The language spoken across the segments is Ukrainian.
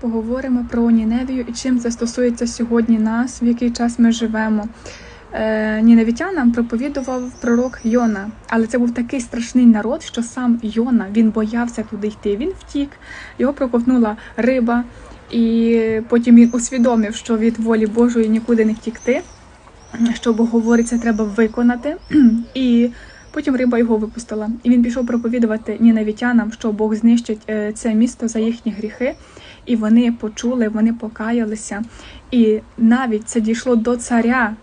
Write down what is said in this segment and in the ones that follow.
Поговоримо про Ніневію і чим це стосується сьогодні нас, в який час ми живемо. Е, Ніневітянам проповідував пророк Йона, але це був такий страшний народ, що сам Йона він боявся туди йти. Він втік, його проковтнула риба, і потім він усвідомив, що від волі Божої нікуди не втікти. Що Бог говорить, це треба виконати. І потім риба його випустила. І він пішов проповідувати нінавітянам, що Бог знищить е, це місто за їхні гріхи. І вони почули, вони покаялися. І навіть це дійшло до царя.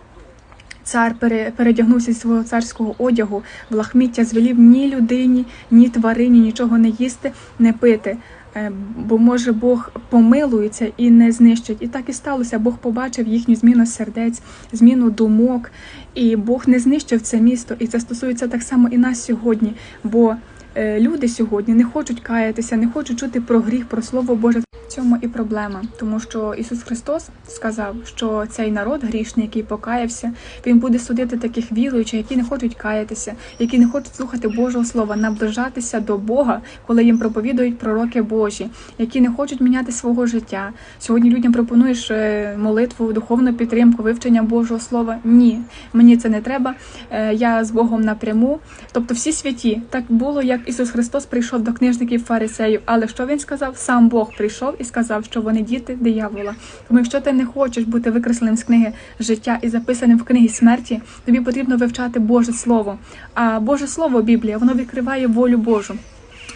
Цар передягнувся зі свого царського одягу, в лахміття звелів ні людині, ні тварині нічого не їсти, не пити. Е, Бо може Бог помилується і не знищить. І так і сталося. Бог побачив їхню зміну сердець, зміну думок, і Бог не знищив це місто. І це стосується так само і нас сьогодні. Бо е, люди сьогодні не хочуть каятися, не хочуть чути про гріх, про слово Боже. Цьому і проблема, тому що Ісус Христос сказав, що цей народ грішний, який покаявся, він буде судити таких віруючих, які не хочуть каятися, які не хочуть слухати Божого Слова, наближатися до Бога, коли їм проповідують пророки Божі, які не хочуть міняти свого життя. Сьогодні людям пропонуєш е, молитву, духовну підтримку, вивчення Божого Слова. Ні, мені це не треба. Е, Я з Богом напряму. Тобто всі святі так було, як Ісус Христос прийшов до книжників фарисеїв. Але що він сказав? Сам Бог прийшов і сказав, що вони діти диявола. Тому якщо ти не хочеш бути викресленим з книги життя і записаним в книгі смерті, тобі потрібно вивчати Боже Слово. А Боже Слово, Біблія, воно відкриває волю Божу.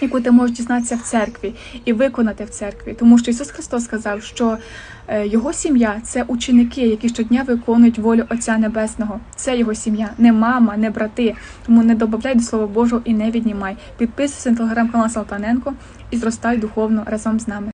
Яку ти можеш дізнатися в церкві і виконати в церкві, тому що Ісус Христос сказав, що е, його сім'я це ученики, які щодня виконують волю Отця Небесного. Це його сім'я, не мама, не брати. Тому не додавай до Слова Божого і не віднімай. Підписуйся на телеграм-канал Салтаненко і зростай духовно разом з нами.